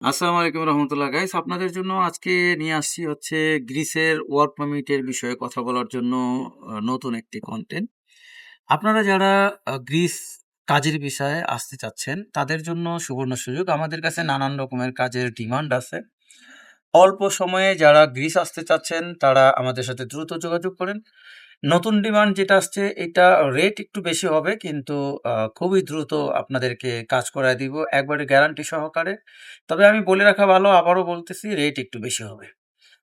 আসসালামু আলাইকুম রহমতুল্লাহ। গাইস আপনাদের জন্য আজকে নিয়ে আসছি হচ্ছে গ্রিসের ওয়ার্ক পারমিটের বিষয়ে কথা বলার জন্য নতুন একটি কন্টেন্ট আপনারা যারা গ্রিস কাজের বিষয়ে আসতে চাচ্ছেন, তাদের জন্য সুবর্ণ সুযোগ। আমাদের কাছে নানান রকমের কাজের ডিমান্ড আছে। অল্প সময়ে যারা গ্রিস আসতে চাচ্ছেন, তারা আমাদের সাথে দ্রুত যোগাযোগ করেন। নতুন ডিমান্ড যেটা আসছে, এটা রেট একটু বেশি হবে, কিন্তু খুবই দ্রুত আপনাদেরকে কাজ করায় দিব, একবারে গ্যারান্টি সহকারে। তবে আমি বলে রাখা ভালো, আবারও বলতেছি রেট একটু বেশি হবে।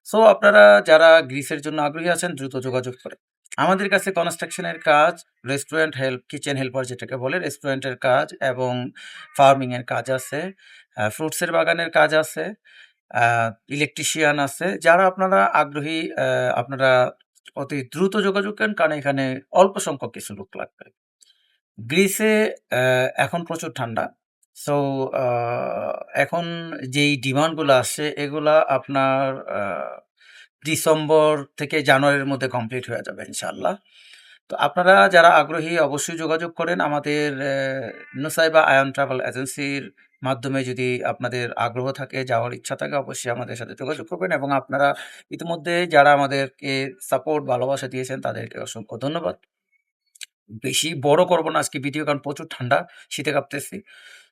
সো আপনারা যারা গ্রিসের জন্য আগ্রহী আছেন, দ্রুত যোগাযোগ করে আমাদের কাছে কনস্ট্রাকশনের কাজ রেস্টুরেন্ট হেল্প কিচেন হেল্পার যেটাকে বলে রেস্টুরেন্টের কাজ এবং ফার্মিংয়ের কাজ আছে ফ্রুটসের বাগানের কাজ আছে ইলেকট্রিশিয়ান আছে, যারা আপনারা আগ্রহী আপনারা অতি দ্রুত যোগাযোগ করেন, কারণ এখানে অল্প সংখ্যক কিছু লোক লাগবে। গ্রিসে এখন প্রচুর ঠান্ডা। সো এখন যেই ডিমান্ডগুলো আসছে এগুলা আপনার ডিসেম্বর থেকে জানুয়ারির মধ্যে কমপ্লিট হয়ে যাবে ইনশাল্লাহ তো আপনারা যারা আগ্রহী অবশ্যই যোগাযোগ করেন আমাদের নুসাইবা আয়ন ট্রাভেল এজেন্সির মাধ্যমে যদি আপনাদের আগ্রহ থাকে, যাওয়ার ইচ্ছা থাকে অবশ্যই আমাদের সাথে যোগাযোগ করবেন এবং আপনারা ইতিমধ্যে যারা আমাদেরকে সাপোর্ট ভালোবাসা দিয়েছেন তাদেরকে অসংখ্য ধন্যবাদ। বেশি বড় করব না, আজকে ভিডিও কারণ প্রচুর ঠান্ডা, শীতে কাঁপতেছি।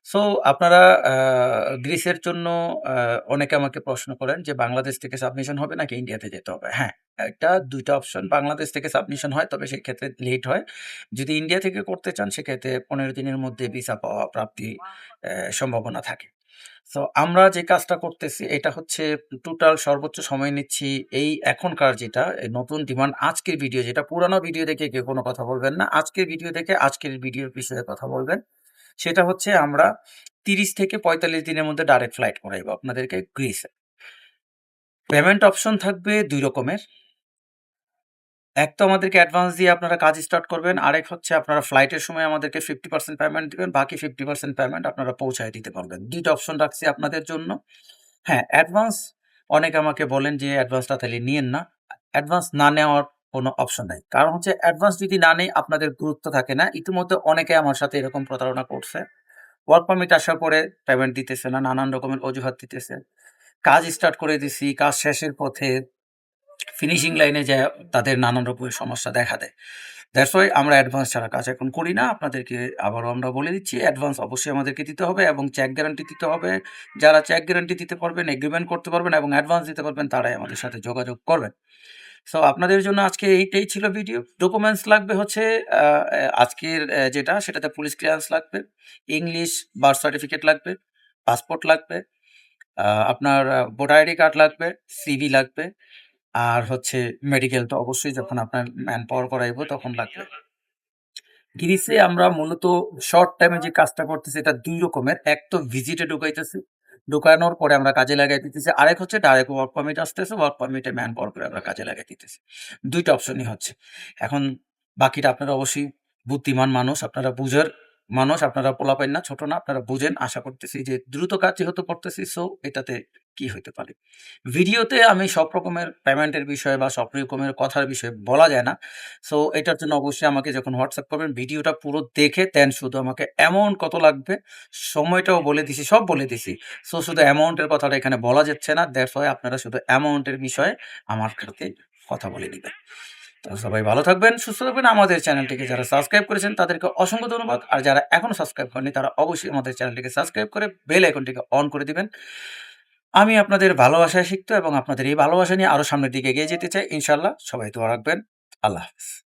সো আপনারা গ্রিসের জন্য অনেকে আমাকে প্রশ্ন করেন যে বাংলাদেশ থেকে সাবমিশন হবে নাকি ইন্ডিয়াতে যেতে হবে? হ্যাঁ। একটা, দুইটা অপশন বাংলাদেশ থেকে সাবমিশন হয়, তবে সেক্ষেত্রে লেট হয়। যদি ইন্ডিয়া থেকে করতে চান, সেক্ষেত্রে পনেরো দিনের মধ্যে ভিসা পাওয়া প্রাপ্তি সম্ভাবনা থাকে। সো আমরা যে কাজটা করতেছি, এটা হচ্ছে টোটাল সর্বোচ্চ সময় নিচ্ছি এই এখনকার যেটা নতুন ডিমান্ড আজকের ভিডিও যেটা পুরানো ভিডিও দেখে কেউ কোনো কথা বলবেন না। আজকের ভিডিও দেখে আজকের ভিডিওর বিষয়ে কথা বলবেন। সেটা হচ্ছে আমরা তিরিশ থেকে পঁয়তাল্লিশ দিনের মধ্যে ডাইরেক্ট ফ্লাইট করাইবো আপনাদেরকে গ্রিসে পেমেন্ট অপশন থাকবে দুই রকমের। এক তো আমাদেরকে অ্যাডভান্স দিয়ে আপনারা কাজ স্টার্ট করবেন, আরেক হচ্ছে আপনারা ফ্লাইটের সময় আমাদেরকে ফিফটি পার্সেন্ট পেমেন্ট দিবেন, বাকি ফিফটি পার্সেন্ট পেমেন্ট আপনারা পৌঁছায় দিতে পারবেন। দুইটা অপশন রাখছি আপনাদের জন্য। হ্যাঁ অ্যাডভান্স অনেকে আমাকে বলেন যে অ্যাডভান্সটা তাহলে নিয়েন না। অ্যাডভান্স না নেওয়ার কোনো অপশন নাই। কারণ হচ্ছে অ্যাডভান্স যদি না নেই, আপনাদের গুরুত্ব থাকে না। ইতিমধ্যে অনেকে আমার সাথে এরকম প্রতারণা করছে। ওয়ার্ক পারমিট আসার পরে পেমেন্ট দিতেছে না, নানান রকমের অজুহাত দিতেছে। কাজ স্টার্ট করে দিছি, কাজ শেষের পথে ফিনিশিং লাইনে যায়, তাদের নানান রকমের সমস্যা দেখা দেয়। দ্যাটস ওয়াই আমরা অ্যাডভান্স ছাড়া কাজ এখন করি না। আপনাদেরকে আবারও আমরা বলে দিচ্ছি অ্যাডভান্স অবশ্যই আমাদেরকে দিতে হবে এবং চেক গ্যারান্টি দিতে হবে। যারা চেক গ্যারান্টি দিতে পারবেন এগ্রিমেন্ট করতে পারবেন এবং অ্যাডভান্স দিতে পারবেন, তারাই আমাদের সাথে যোগাযোগ করবেন। সো আপনাদের জন্য আজকে এইটাই ছিল ভিডিও ডকুমেন্টস লাগবে হচ্ছে আজকের যেটা, সেটাতে পুলিশ ক্লিয়ারেন্স লাগবে ইংলিশ বার্থ সার্টিফিকেট লাগবে পাসপোর্ট লাগবে আপনার ভোটার আইডি কার্ড লাগবে সিভি লাগবে আর হচ্ছে মেডিকেল তো অবশ্যই যখন আপনার ম্যান পাওয়ার করাইবো তখন লাগবে। গ্রিসে আমরা মূলত শর্ট টাইমে যে কাজটা করতেছি এটা দুই রকমের। এক তো ভিজিটে ঢুকাইতেছি, ঢুকানোর পরে আমরা কাজে লাগাই দিতেছি। আরেক হচ্ছে ডাইরেক্ট ওয়ার্ক পারমিট আসতেছে ওয়ার্ক পারমিটে ম্যান পাওয়ার করে আমরা কাজে লাগাই দিতেছি। দুইটা অপশনই হচ্ছে। এখন বাকিটা আপনারা অবশ্যই বুদ্ধিমান মানুষ, আপনারা বুঝার মানুষ, আপনারা পোলাপাইন না, ছোট না, আপনারা বুঝেন, আশা করতেছি যে দ্রুত কাজ যেহেতু করতেছি সো এটাতে কি হইতে পারে? ভিডিওতে আমি সব রকমের পেমেন্টের বিষয়ে বা সব রকমের কথার বিষয়ে বলা যায় না সো এটার জন্য অবশ্যই আমাকে যখন হোয়াটসঅ্যাপ করবেন, ভিডিওটা পুরো দেখে দেন শুধু আমাকে অ্যামাউন্ট কত লাগবে, সময়টাও বলে দিছি, সব বলে দিছি সো শুধু অ্যামাউন্টের কথাটা এখানে বলা যাচ্ছে না দ্যাটস ওয়াই আপনারা শুধু অ্যামাউন্টের বিষয়ে আমার সাথে কথা বলে দিবেন তো সবাই ভালো থাকবেন, সুস্থ থাকবেন। আমাদের চ্যানেলটিকে যারা সাবস্ক্রাইব করেছেন, তাদেরকে অসংখ্য ধন্যবাদ। আর যারা এখনও সাবস্ক্রাইব করেনি তারা অবশ্যই আমাদের চ্যানেলটিকে সাবস্ক্রাইব করে বেল আইকনটিকে অন করে দিবেন। আমি আপনাদের ভালোবাসায় শিখতে এবং আপনাদের এই ভালোবাসা নিয়ে আরও সামনের দিকে এগিয়ে যেতে চাই। ইনশাল্লাহ সবাই দোয়া রাখবেন। আল্লাহ হাফিজ।